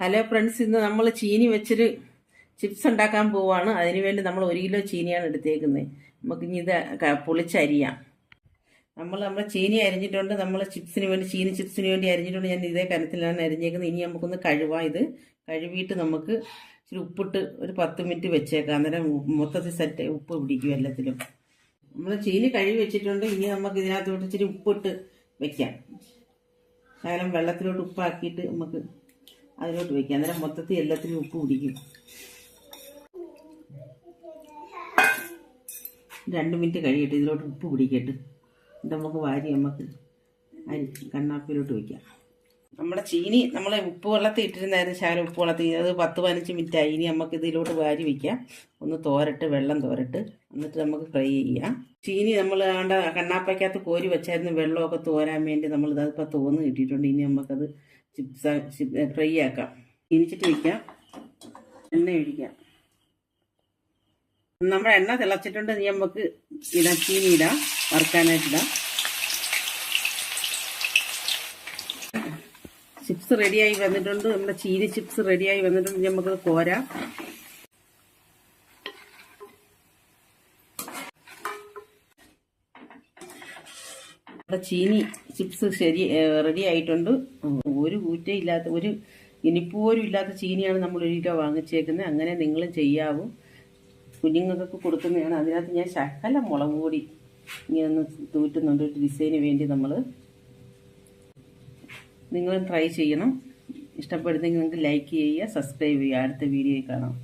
Hello friends ഇന്ന് നമ്മൾ ചീനി വെച്ചൊരു ചിപ്സ് ഉണ്ടാക്കാൻ പോവാണ്. അതിനുവേണ്ടി നമ്മൾ ഒരു കിലോ ചീനിയാണ് എടുത്തേക്കുന്നത്. നമുക്ക് ഇനി ഇത് പൊളിച്ചരിയാം നമ്മൾ നമ്മുടെ ചീനി അരിഞ്ഞിട്ടുണ്ട്. നമ്മൾ ചിപ്സിന് വേണ്ടി ചീനി ചിപ്സിന് വേണ്ടി അരിഞ്ഞിട്ടുണ്ട്. ഞാൻ ഇതേ കനത്തിലാണ് അരിഞ്ഞേക്കുന്നത്. ഇനി നമുക്കൊന്ന് കഴുവാം ഇത്. കഴുകിയിട്ട് നമുക്ക് ഇച്ചിരി ഉപ്പിട്ട് ഒരു പത്ത് മിനിറ്റ് വെച്ചേക്കാം. അന്നേരം മൊത്തത്തിൽ സെറ്റ് ഉപ്പ് പിടിക്കും എല്ലാത്തിലും. നമ്മൾ ചീനി കഴുകി വെച്ചിട്ടുണ്ട്. ഇനി നമുക്ക് ഇതിനകത്തോട്ട് ഇച്ചിരി ഉപ്പിട്ട് വെക്കാം. ശകലം വെള്ളത്തിലോട്ട് ഉപ്പാക്കിയിട്ട് നമുക്ക് അതിലോട്ട് വെക്കാം. അന്നേരം മൊത്തത്തിൽ എല്ലാത്തിനും ഉപ്പ് പിടിക്കും. രണ്ട് മിനിറ്റ് കഴിയട്ടെ ഇതിലോട്ട് ഉപ്പ് പിടിക്കട്ടെ. ഇത് നമുക്ക് വാരി നമുക്ക് അരി കണ്ണാപ്പിലോട്ട് വെക്കാം. നമ്മുടെ ചീനി നമ്മൾ ഉപ്പ് വെള്ളത്തിൽ ഇട്ടിരുന്നായിരുന്നു ശകലം ഉപ്പ് വെള്ളത്തിൽ. അത് പത്ത് പതിനഞ്ച് മിനിറ്റ് ആയി ഇനി നമുക്ക് ഇതിലോട്ട് വാരി വയ്ക്കാം ഒന്ന് തോരട്ട് വെള്ളം തോരട്ട്. എന്നിട്ട് നമുക്ക് ഫ്രൈ ചെയ്യാം. ചീനി നമ്മൾ കണ്ട കണ്ണാപ്പയ്ക്കകത്ത് കോരി വെച്ചായിരുന്നു വെള്ളമൊക്കെ തോരാൻ വേണ്ടി നമ്മൾ ഇതിപ്പോൾ തോന്ന് കിട്ടിയിട്ടുണ്ട്. ഇനി നമുക്കത് ചിപ്സ് ഫ്രൈ ആക്കാം. ഇനിച്ചിട്ട് വയ്ക്കാം എണ്ണ ഒഴിക്കാം. നമ്മുടെ എണ്ണ തിളച്ചിട്ടുണ്ട്. ഇനി നമുക്ക് ഇടാം. ചീനി ഇടാം. വറുക്കാനായിട്ടിടാം ചിപ്സ് റെഡിയായി വന്നിട്ടുണ്ട്. നമ്മുടെ ചീനി ചിപ്സ് റെഡിയായി വന്നിട്ടുണ്ട്. നമുക്ക് കോരാം. നമ്മുടെ ചീനി ചിപ്സ് ശരി റെഡി ആയിട്ടുണ്ട്. ഒരു കൂറ്റയില്ലാത്ത ഒരു ഇനിപ്പോരും ഇല്ലാത്ത ചീനിയാണ് നമ്മൾ ഒരു കിലോ വാങ്ങിച്ചേക്കുന്നത്. അങ്ങനെ നിങ്ങളും ചെയ്യാവൂ. കുഞ്ഞുങ്ങൾക്കൊക്കെ കൊടുക്കുന്നതാണ്. അതിനകത്ത് ഞാൻ ശകല മുളക് പൊടി ഇങ്ങനെ ഒന്ന് തൂറ്റുന്നുണ്ട്. ഒരു ഡിസൈന് വേണ്ടി നമ്മൾ നിങ്ങളും ട്രൈ ചെയ്യണം. ഇഷ്ടപ്പെടുന്നെങ്കിൽ നിങ്ങൾക്ക് ലൈക്ക് ചെയ്യുക സബ്സ്ക്രൈബ് ചെയ്യുക. അടുത്ത വീഡിയോയിൽ കാണാം.